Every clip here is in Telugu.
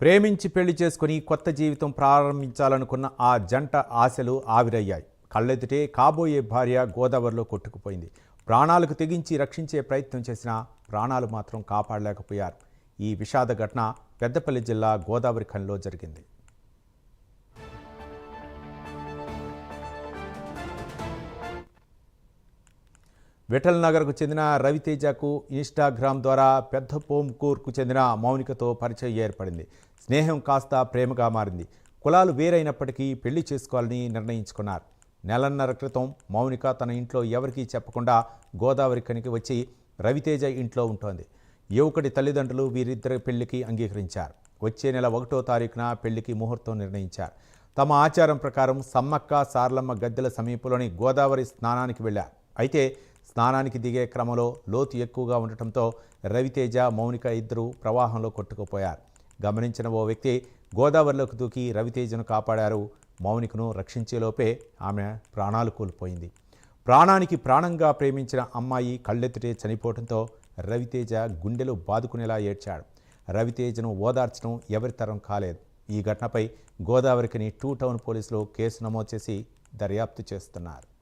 ప్రేమించి పెళ్ళి చేసుకుని కొత్త జీవితం ప్రారంభించాలనుకున్న ఆ జంట ఆశలు ఆవిరయ్యాయి. కళ్ళెదుటే కాబోయే భార్య గోదావరిలో కొట్టుకుపోయింది. ప్రాణాలకు తెగించి రక్షించే ప్రయత్నం చేసినా ప్రాణాలు మాత్రం కాపాడలేకపోయారు. ఈ విషాద ఘటన పెద్దపల్లి జిల్లా గోదావరి ఖనిలో జరిగింది. విఠల్ నగర్కు చెందిన రవితేజకు ఇన్స్టాగ్రామ్ ద్వారా పెద్ద పోమ్కూర్కు చెందిన మౌనికతో పరిచయం ఏర్పడింది. స్నేహం కాస్త ప్రేమగా మారింది. కులాలు వేరైనప్పటికీ పెళ్ళి చేసుకోవాలని నిర్ణయించుకున్నారు. నెలన్నర క్రితం మౌనిక తన ఇంట్లో ఎవరికీ చెప్పకుండా గోదావరి కనికి వచ్చి రవితేజ ఇంట్లో ఉంటోంది. యువకుడి తల్లిదండ్రులు వీరిద్దరి పెళ్ళికి అంగీకరించారు. వచ్చే నెల ఒకటో తారీఖున పెళ్ళికి ముహూర్తం నిర్ణయించారు. తమ ఆచారం ప్రకారం సమ్మక్క సార్లమ్మ గద్దెల సమీపంలోని గోదావరి స్నానానికి వెళ్ళారు. అయితే స్నానానికి దిగే క్రమంలో లోతు ఎక్కువగా ఉండటంతో రవితేజ మౌనిక ఇద్దరు ప్రవాహంలో కొట్టుకుపోయారు. గమనించిన ఓ వ్యక్తి గోదావరిలోకి దూకి రవితేజను కాపాడారు. మౌనికను రక్షించేలోపే ఆమె ప్రాణాలు కోల్పోయింది. ప్రాణానికి ప్రాణంగా ప్రేమించిన అమ్మాయి కళ్ళెత్తుటే చనిపోవడంతో రవితేజ గుండెలు బాదుకునేలా ఏడ్చాడు. రవితేజను ఓదార్చడం ఎవరి తరం కాలేదు. ఈ ఘటనపై గోదావరికిని టూ టౌన్ పోలీసులు కేసు నమోదు చేసి దర్యాప్తు చేస్తున్నారు.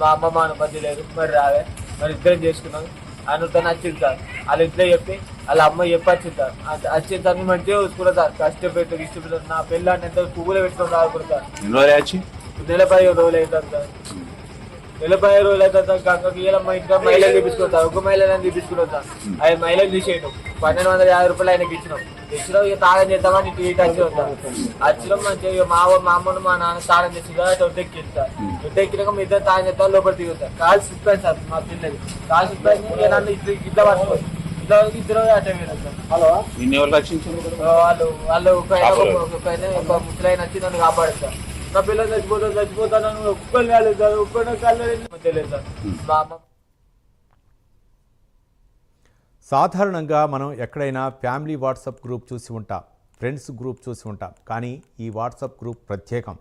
మా అమ్మ మా అనుమతి లేదు. మరి రావే. మరి ఇద్దరం చేసుకున్నాం. ఆయనతో నచ్చింది సార్ వాళ్ళ ఇంట్లో చెప్పి వాళ్ళ అమ్మ చెప్పి అది- వచ్చిన నేను మంచిగా చూసుకున్నా సార్. కష్టపెట్టు ఇష్టపెట్టు నా పెళ్ళి అంటే ఎంత పువ్వులు పెట్టుకుని వచ్చి నెల పదిహేను రోజులు అవుతుంది సార్. నెల పదిహేను రోజులు అవుతుంది సార్ గంగకి ఇలా మా ఇంట్లో మహిళలు సార్ ఒక మహిళలను సార్ అది మహిళలు తీసేయడం పన్నెండు వందల యాభై రూపాయలు ఆయనకి ఇచ్చినాం. ఇచ్చినాం ఇక తాగం చేద్దామని ఇటు ఇటు వచ్చినాం సార్ వచ్చినాం మంచిగా ఇక మా మా అమ్మను మా నాన్న తాగం చేసి ఒడ్డెక్కింది సార్ ఒడ్డెక్కినాక మీ ఇద్దరు తాగం చేద్దాం లోపల దిగుతాం. కాలు సిప్పాయి సార్ మా పిల్లలు. కాలు సిప్పాయి నన్ను ఇట్లా ఇట్లా పట్టుకోండి ఇట్లా ఇద్దరు హలో? వాళ్ళు వాళ్ళు ఒక ముసలాయన వచ్చి నన్ను కాపాడుతారు నా పిల్లలు చచ్చిపోతాను చచ్చిపోతాను ఒక్కరు కాలేదు సార్ కాలేదు తెలియదు సార్. మా అమ్మ సాధారణంగా మనం ఎక్కడైనా ఫ్యామిలీ వాట్సాప్ గ్రూప్ చూసి ఉంటాం ఫ్రెండ్స్ గ్రూప్ చూసి ఉంటాం కానీ ఈ వాట్సాప్ గ్రూప్ ప్రత్యేకం.